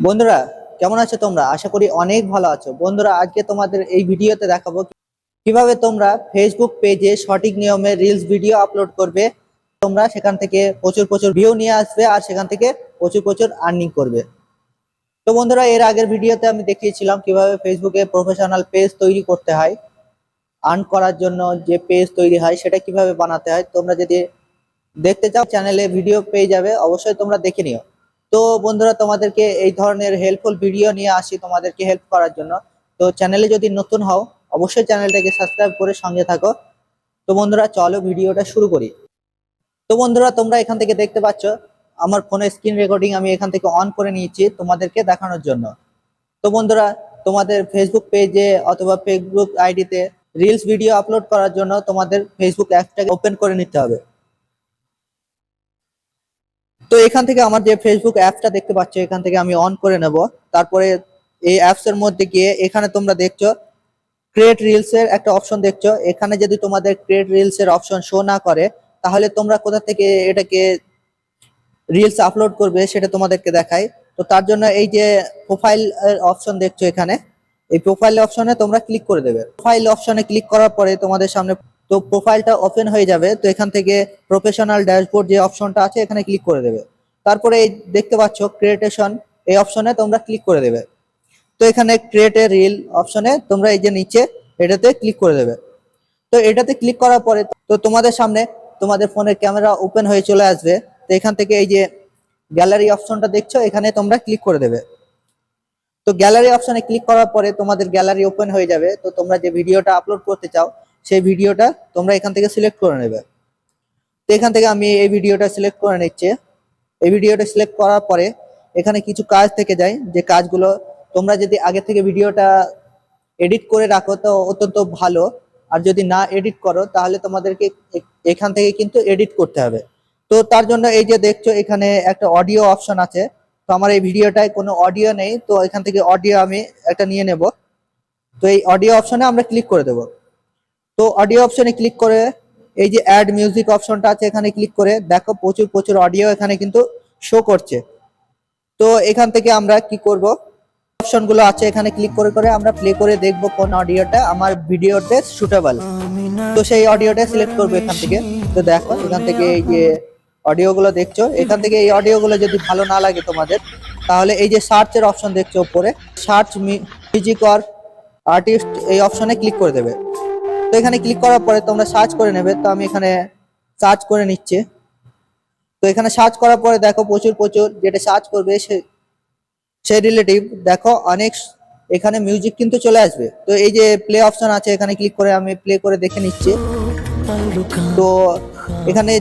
বন্ধুরা, কেমন আছো তোমরা? আশা করি অনেক ভালো আছো। বন্ধুরা, আজকে তোমাদের এই ভিডিওতে দেখাবো কীভাবে তোমরা ফেসবুক পেজে সঠিক নিয়মে রিলস ভিডিও আপলোড করবে। তোমরা সেখান থেকে প্রচুর প্রচুর ভিউ নিয়ে আসবে আর সেখান থেকে প্রচুর প্রচুর আর্নিং করবে। তো বন্ধুরা, এর আগের ভিডিওতে আমি দেখিয়েছিলাম কীভাবে ফেসবুকে প্রফেশনাল পেজ তৈরি করতে হয়। আর্ন করার জন্য যে পেজ তৈরি হয়, সেটা কীভাবে বানাতে হয়। তোমরা যদি দেখতে চাও চ্যানেলে ভিডিও পেয়ে যাবে। অবশ্যই তোমরা দেখে নিও। তো বন্ধুরা, তোমাদেরকে এই ধরনের হেল্পফুল ভিডিও নিয়ে আসি তোমাদেরকে হেল্প করার জন্য। তো চ্যানেলে যদি নতুন হও, অবশ্যই চ্যানেলটাকে সাবস্ক্রাইব করে সঙ্গে থাকো। তো বন্ধুরা, চলো ভিডিওটা শুরু করি। তো বন্ধুরা, তোমরা এখান থেকে দেখতে পাচ্ছ, আমার ফোনের স্ক্রিন রেকর্ডিং আমি এখান থেকে অন করে নিয়েছি তোমাদেরকে দেখানোর জন্য। তো বন্ধুরা, তোমাদের ফেসবুক পেজে অথবা ফেসবুক আইডিতে রিলস ভিডিও আপলোড করার জন্য তোমাদের ফেসবুক অ্যাপটাকে ওপেন করে নিতে হবে। তো এখান থেকে আমার যে ফেসবুক অ্যাপটা দেখতে পাচ্ছ, এখান থেকে আমি অন করে নেব। তারপরে এই অ্যাপস এর মধ্যে গিয়ে এখানে তোমরা দেখছ ক্রিয়েট রিলস এর একটা অপশন দেখছ। এখানে যদি তোমাদের ক্রিয়েট রিলস এর অপশন শো না করে, তাহলে তোমরা কোথা থেকে এটাকে রিলস আপলোড করবে সেটা তোমাদেরকে দেখাই তো তার জন্য এই যে প্রোফাইল অপশন দেখছ এখানে, এই প্রোফাইল অপশনে তোমরা ক্লিক করে দেবে। প্রোফাইল অপশনে ক্লিক করার পরে তোমাদের সামনে তো প্রোফাইলটা ওপেন হয়ে যাবে, তো এখান থেকে প্রফেশনাল ড্যাশবোর্ড যে অপশনটা আছে, এখানে ক্লিক করে দেবে। তারপরে এই দেখতে পাচ্ছ ক্রিয়েটেশন এই অপশনে তোমরা ক্লিক করে দেবে। তো এখানে ক্রিয়েট এ রিল অপশনে তোমরা এই যে নিচে, এটাতে ক্লিক করে দেবে। তো এটাতে ক্লিক করার পরে, তো তোমাদের সামনে তোমাদের ফোনের ক্যামেরা ওপেন হয়ে চলে আসবে। তো এখান থেকে এই যে গ্যালারি অপশনটা দেখছ, এখানে তোমরা ক্লিক করে দেবে। তো গ্যালারি অপশনে ক্লিক করার পরে তোমাদের গ্যালারি ওপেন হয়ে যাবে। তো তোমরা যে ভিডিওটা আপলোড করতে চাও সেই ভিডিওটা তোমরা এখান থেকে সিলেক্ট করে নেবে। তো এখান থেকে আমি এই ভিডিওটা সিলেক্ট করে নিচ্ছি। এই ভিডিওটা সিলেক্ট করার পরে এখানে কিছু কাজ থেকে যায়, যে কাজগুলো তোমরা যদি আগে থেকে ভিডিওটা এডিট করে রাখো তো অত্যন্ত ভালো। আর যদি না এডিট করো, তাহলে তোমাদেরকে এখান থেকে কিন্তু এডিট করতে হবে। তো তার জন্য এই যে দেখছ, এখানে একটা অডিও অপশন আছে। তো আমার এই ভিডিওটায় কোনো অডিও নেই, তো এখান থেকে অডিও আমি একটা নিয়ে নেব। তো এই অডিও অপশনে আমরা ক্লিক করে দেব। তো অডিও অপশনে ক্লিক করে এই যে অ্যাড মিউজিক অপশনটা আছে এখানে ক্লিক করে দেখো প্রচুর প্রচুর অডিও এখানে কিন্তু শো করছে। তো এখান থেকে আমরা কি করব? অপশনগুলো আছে এখানে ক্লিক করে করে আমরা প্লে করে দেখব কোন অডিওটা আমার ভিডিওতে সুটেবল তো সেই অডিওটা সিলেক্ট করব এখান থেকে। তো দেখো এখান থেকে এই যে অডিওগুলো দেখছ, এখান থেকে এই অডিওগুলো যদি ভালো না লাগে তোমাদের, তাহলে এই যে সার্চের অপশন দেখছ উপরে সার্চ মিউজিক অর আর্টিস্ট এই অপশনে ক্লিক করে দেবে। তো এখানে ক্লিক করার পরে তোমরা সার্চ করে নেবে। তো আমি এখানে সার্চ করে নিচ্ছি। তো এখানে সার্চ করার পরে দেখো প্রচুর প্রচুর। যেটা সার্চ করবে সে সেই রিলেটিভ দেখো অনেক এখানে মিউজিক কিন্তু চলে আসবে। তো এই যে প্লে অপশন আছে, এখানে ক্লিক করে আমি প্লে করে দেখে নিচ্ছি। তো এখানে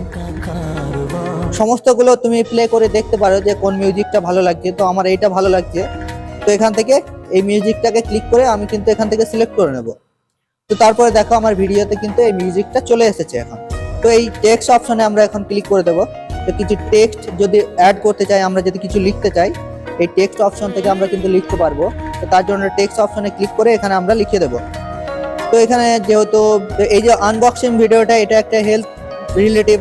সমস্তগুলো তুমি প্লে করে দেখতে পারো যে কোন মিউজিকটা ভালো লাগছে। তো আমার এইটা ভালো লাগছে। তো এখান থেকে এই মিউজিকটাকে ক্লিক করে আমি কিন্তু এখান থেকে সিলেক্ট করে নেব। তো তারপরে দেখো আমার ভিডিওতে কিন্তু এই মিউজিকটা চলে এসেছে এখন। তো এই টেক্সট অপশনে আমরা এখন ক্লিক করে দেবো। তো কিছু টেক্সট যদি অ্যাড করতে চাই, আমরা যদি কিছু লিখতে চাই, এই টেক্সট অপশন থেকে আমরা কিন্তু লিখতে পারব। তো তার জন্য টেক্সট অপশনে ক্লিক করে এখানে আমরা লিখে দেবো। তো এখানে যেহেতু এই যে আনবক্সিং ভিডিওটা এটা একটা হেলথ রিলেটিভ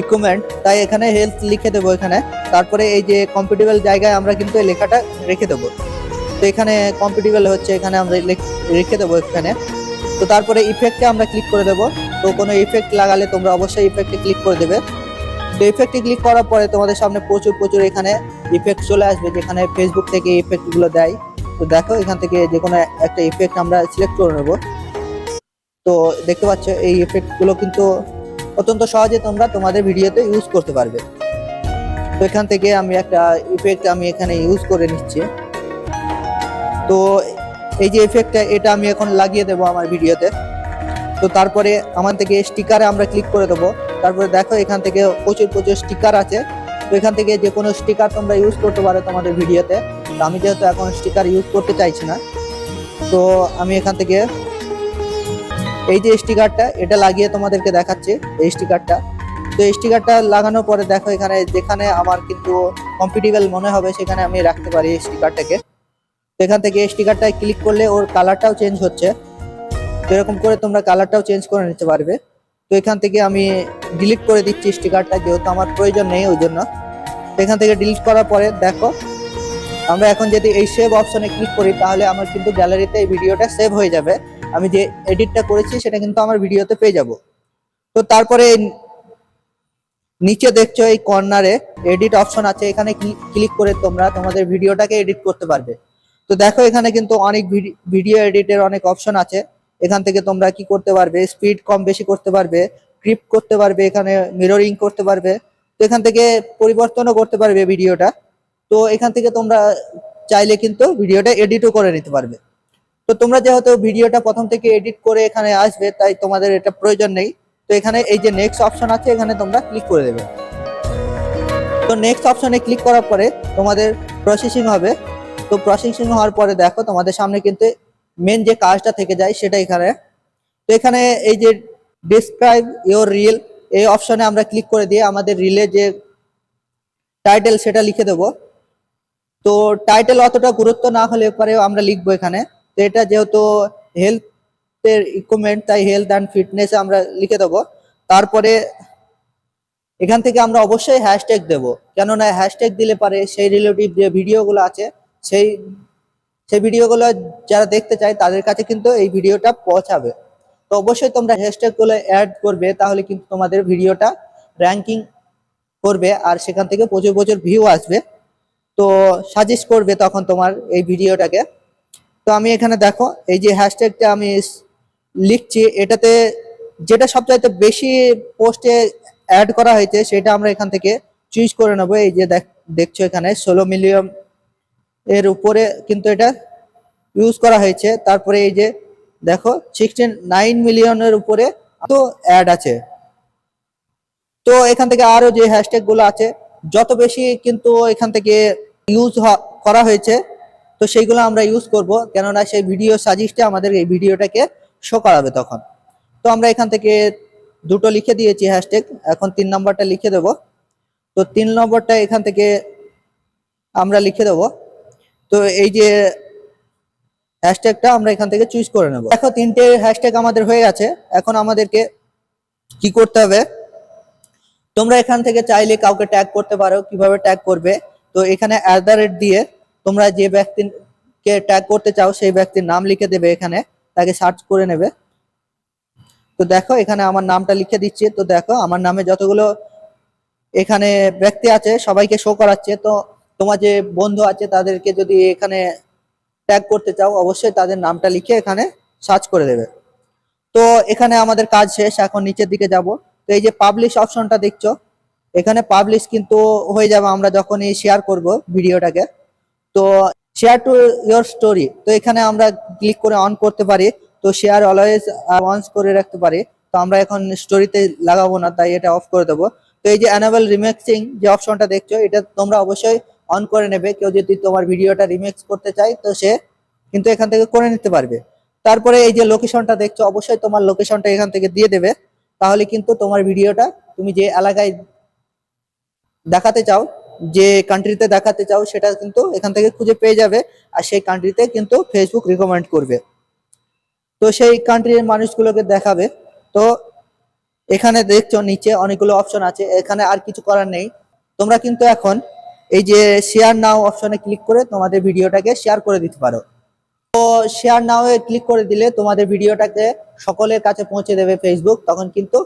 ইকুইপমেন্ট তাই এখানে হেলথ লিখে দেবো এখানে। তারপরে এই যে কম্পিটেবল জায়গায় আমরা কিন্তু এই লেখাটা রেখে দেবো। তো এখানে কম্পিটেবল হচ্ছে, এখানে আমরা রেখে দেবো এখানে। তো তারপরে ইফেক্টে আমরা ক্লিক করে দেবো। তো কোনো ইফেক্ট লাগালে তোমরা অবশ্যই ইফেক্টে ক্লিক করে দেবে। তো ইফেক্টে ক্লিক করার পরে তোমাদের সামনে প্রচুর প্রচুর এখানে ইফেক্ট চলে আসবে, যেখানে ফেসবুক থেকে ইফেক্টগুলো দেয়। তো দেখো, এখান থেকে যে কোনো একটা ইফেক্ট আমরা সিলেক্ট করে নেব। তো দেখতে পাচ্ছ, এই ইফেক্টগুলো কিন্তু অত্যন্ত সহজে তোমরা তোমাদের ভিডিওতে ইউজ করতে পারবে। তো এখান থেকে আমি একটা ইফেক্ট আমি এখানে ইউজ করে নিচ্ছি। তো এই যে এফেক্টটা এটা আমি এখন লাগিয়ে দেবো আমার ভিডিওতে। তো তারপরে আমার থেকে স্টিকারে আমরা ক্লিক করে দেবো। তারপরে দেখো, এখান থেকে প্রচুর প্রচুর স্টিকার আছে। তো এখান থেকে যে কোনো স্টিকার তোমরা ইউজ করতে পারো তোমাদের ভিডিওতে। তো আমি যেহেতু এখন স্টিকার ইউজ করতে চাইছি না, তো আমি এখান থেকে এই যে স্টিকারটা এটা লাগিয়ে তোমাদেরকে দেখাচ্ছি এই স্টিকারটা তো এই স্টিকারটা লাগানোর পরে দেখো, এখানে যেখানে আমার কিন্তু কম্পিটিবল মনে হবে, সেখানে আমি রাখতে পারি এই স্টিকারটাকে তো এখান থেকে স্টিকারটায় ক্লিক করলে ওর কালারটাও চেঞ্জ হচ্ছে। তো এরকম করে তোমরা কালারটাও চেঞ্জ করে নিতে পারবে। তো এখান থেকে আমি ডিলিট করে দিচ্ছি স্টিকারটা যেহেতু আমার প্রয়োজন নেই ওই জন্য। এখান থেকে ডিলিট করার পরে দেখো, আমরা এখন যদি এই সেভ অপশনে ক্লিক করি, তাহলে আমার কিন্তু গ্যালারিতে এই ভিডিওটা সেভ হয়ে যাবে। আমি যে এডিটটা করেছি, সেটা কিন্তু আমার ভিডিওতে পেয়ে যাব। তো তারপরে নিচে দেখছ এই কর্নারে এডিট অপশন আছে। এখানে ক্লিক করে তোমরা তোমাদের ভিডিওটাকে এডিট করতে পারবে। তো দেখো এখানে কিন্তু অনেক ভিডিও এডিটের অনেক অপশন আছে। এখান থেকে তোমরা কি করতে পারবে? স্পিড কম বেশি করতে পারবে, ক্রিপ করতে পারবে, এখানে মিররিং করতে পারবে। তো এখান থেকে পরিবর্তনও করতে পারবে ভিডিওটা। তো এখান থেকে তোমরা চাইলে কিন্তু ভিডিওটা এডিটও করে নিতে পারবে। তো তোমরা যেহেতু ভিডিওটা প্রথম থেকে এডিট করে এখানে আসবে, তাই তোমাদের এটা প্রয়োজন নেই। তো এখানে এই যে নেক্সট অপশন আছে, এখানে তোমরা ক্লিক করে দেবে। তো নেক্সট অপশনে ক্লিক করার পরে তোমাদের প্রসেসিং হবে। তো প্রসেসিং হওয়ার পরে দেখো তোমাদের সামনে কিন্তু মেন যে কাজটা থেকে যায় সেটা এখানে। তো এখানে এই যে ডিসক্রাইব ইওর রিল এই অপশনে আমরা ক্লিক করে দিয়ে আমাদের রিলে যে টাইটেল সেটা লিখে দেব। তো টাইটেল অতটা গুরুত্ব না হলে পরেও আমরা লিখব এখানে। তো এটা যেহেতু হেলথের ইকুইপমেন্ট তাই হেলথ অ্যান্ড ফিটনেস আমরা লিখে দেবো। তারপরে এখান থেকে আমরা অবশ্যই হ্যাশট্যাগ দেব। কেননা হ্যাশট্যাগ দিলে পারে সেই রিলেটিভ যে ভিডিওগুলো আছে সেই সেই ভিডিওগুলো যারা দেখতে চায় তাদের কাছে কিন্তু এই ভিডিওটা পৌঁছাবে। তো অবশ্যই তোমরা হ্যাশট্যাগগুলো অ্যাড করবে, তাহলে কিন্তু তোমাদের ভিডিওটা র্যাঙ্কিং করবে আর সেখান থেকে প্রচুর প্রচুর ভিউ আসবে। তো সাজেস্ট করবে তখন তোমার এই ভিডিওটাকে। তো আমি এখানে দেখো, এই যে হ্যাশট্যাগটা আমি লিখছি, এটাতে যেটা সবচাইতে বেশি পোস্টে অ্যাড করা হয়েছে সেটা আমরা এখান থেকে চুজ করে নেব। এই যে দেখ- দেখছ এখানে ষোলো মিলিয়ন এর উপরে কিন্তু এটা ইউজ করা হয়েছে। তারপরে এই যে দেখো সিক্সটিন নাইন মিলিয়নের উপরে তো অ্যাড আছে। তো এখান থেকে আরও যে হ্যাশট্যাগগুলো আছে, যত বেশি কিন্তু এখান থেকে ইউজ করা হয়েছে, তো সেইগুলো আমরা ইউজ করব। কেননা সেই ভিডিও সাজেস্টে আমাদের এই ভিডিওটাকে শো করাবে তখন। তো আমরা এখান থেকে দুটো লিখে দিয়েছি হ্যাশট্যাগ এখন তিন নম্বরটা লিখে দেব। তো তিন নম্বরটা এখান থেকে আমরা লিখে দেব। তো এই যে হ্যাশট্যাগটা আমরা এখান থেকে চুজ করে নেব। দেখো, তিনটে হ্যাশট্যাগ আমাদের হয়ে গেছে। এখন আমাদেরকে কি করতে হবে? তোমরা এখান থেকে চাইলে কাউকে ট্যাগ করতে পারো, কীভাবে ট্যাগ করবে। তো এখানে অ্যাট দ্য রেট দিয়ে তোমরা যে ব্যক্তিকে ট্যাগ করতে চাও, সেই ব্যক্তির নাম লিখে দেবে এখানে। তাকে সার্চ করে নেবে। তো দেখো, এখানে আমার নামটা লিখে দিচ্ছি। তো দেখো, আমার নামে যতগুলো এখানে ব্যক্তি আছে, সবাইকে শো করাচ্ছে। তো তোমার যে বন্ধু আছে তাদেরকে যদি এখানে ট্যাগ করতে চাও, অবশ্যই তাদের নামটা লিখে এখানে সার্চ করে দেবে। তো এখানে আমাদের কাজ শেষ, এখন নিচের দিকে যাব। তো এই যে পাবলিশ অপশনটা দেখছ, এখানে পাবলিশ কিন্তু হয়ে যাবে, আমরা যখনই শেয়ার করব ভিডিওটাকে। তো শেয়ার টু ইয়োর স্টোরি তো এখানে আমরা ক্লিক করে অন করতে পারি। তো শেয়ার অলওয়েজ অন করে রাখতে পারি। তো আমরা এখন স্টোরিতে লাগাবো না, তাই এটা অফ করে দেবো। তো এই যে অ্যানাবেল রিমেক্সিং যে অপশনটা দেখছ, এটা তোমরা অবশ্যই অন করে নেবে। কেউ যদি তোমার ভিডিওটা রিমেক্স করতে চায়, তো সে কিন্তু এখান থেকে করে নিতে পারবে। তারপরে এই যে লোকেশনটা দেখছ, অবশ্যই তোমার লোকেশনটা এখান থেকে দিয়ে দেবে। তাহলে কিন্তু তোমার ভিডিওটা তুমি যে এলাকায় দেখাতে চাও, যে কান্ট্রিতে দেখাতে চাও, সেটা কিন্তু এখান থেকে খুঁজে পেয়ে যাবে। আর সেই কান্ট্রিতে কিন্তু ফেসবুক রিকমেন্ড করবে। তো সেই কান্ট্রির মানুষগুলোকে দেখাবে। তো এখানে দেখছ, নিচে অনেকগুলো অপশন আছে। এখানে আর কিছু করার নেই। তোমরা কিন্তু এখন এই যে শেয়ার নাও অপশনে ক্লিক করে তোমাদের ভিডিওটাকে শেয়ার করে দিতে পারো। তো শেয়ার নাও এ ক্লিক করে দিলে তোমাদের ভিডিওটাকে সকলের কাছে পৌঁছে দেবে ফেসবুক তখন কিন্তু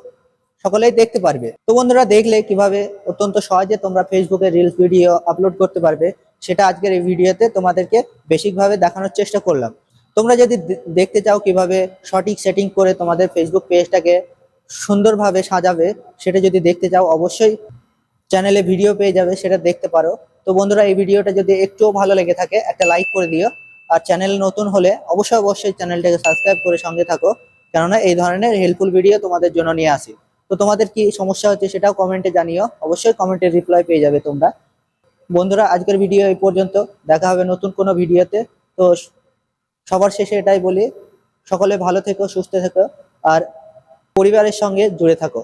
সকলেই দেখতে পারবে। তো বন্ধুরা, দেখলে কীভাবে অত্যন্ত সহজে তোমরা ফেসবুকে রিলস ভিডিও আপলোড করতে পারবে, সেটা আজকের এই ভিডিওতে তোমাদেরকে বেসিকভাবে দেখানোর চেষ্টা করলাম। তোমরা যদি দেখতে চাও কীভাবে সঠিক সেটিং করে তোমাদের ফেসবুক পেজটাকে সুন্দরভাবে সাজাবে, সেটা যদি দেখতে চাও, অবশ্যই চ্যানেলে ভিডিও পেয়ে যাবে, সেটা দেখতে পারো। তো বন্ধুরা, এই ভিডিওটা যদি একটুও ভালো লেগে থাকে, একটা লাইক করে দিও। আর চ্যানেল নতুন হলে অবশ্যই অবশ্যই চ্যানেলটাকে সাবস্ক্রাইব করে সঙ্গে থাকো। কেননা, এই ধরনের হেল্পফুল ভিডিও তোমাদের জন্য নিয়ে আসি। তো তোমাদের কি সমস্যা হচ্ছে সেটাও কমেন্টে জানিও। অবশ্যই কমেন্টে রিপ্লাই পেয়ে যাবে তোমরা। বন্ধুরা, আজকের ভিডিও এই পর্যন্ত। দেখা হবে নতুন কোনো ভিডিওতে তো। সবার শেষে এটাই বলি, সকলে ভালো থেকো, সুস্থ থেকো, আর পরিবারের সঙ্গে জুড়ে থাকো।